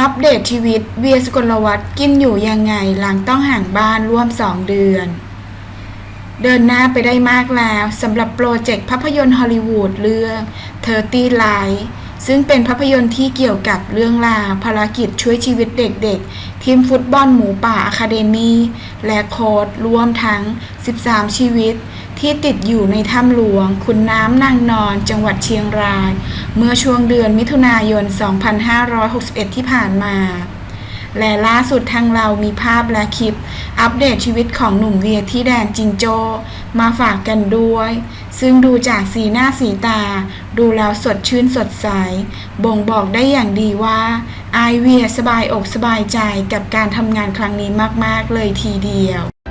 อัปเดตชีวิตเวียสกลวัตกินอยู่ยังไงหลังต้องห่างบ้านร่วม 2 เดือน เดินหน้าไปได้มากแล้วสำหรับโปรเจกต์ภาพยนตร์ฮอลลีวูดเรื่อง 30 Light ซึ่งเป็นภาพยนตร์ที่เกี่ยวกับเรื่องราวภารกิจช่วยชีวิตเด็กๆ ทีมฟุตบอลหมูป่าอะคาเดมีและโค้ดรวมทั้ง 13 ชีวิต ที่ติดอยู่ในถ้ำหลวงขุนน้ำนางนอน จังหวัดเชียงราย เมื่อช่วงเดือนมิถุนายน 2561 ที่ผ่านมา และล่าสุดทางเรามีภาพและคลิป อัปเดตชีวิตของหนุ่มเวียที่แดนจิงโจ มาฝากกันด้วย ซึ่งดูจากสีหน้าสีตา ดูแล้วสดชื่นสดใส บ่งบอกได้อย่างดีว่าไอเวียสบายอกสบายใจกับการทำงานครั้งนี้มาก ๆ เลยทีเดียว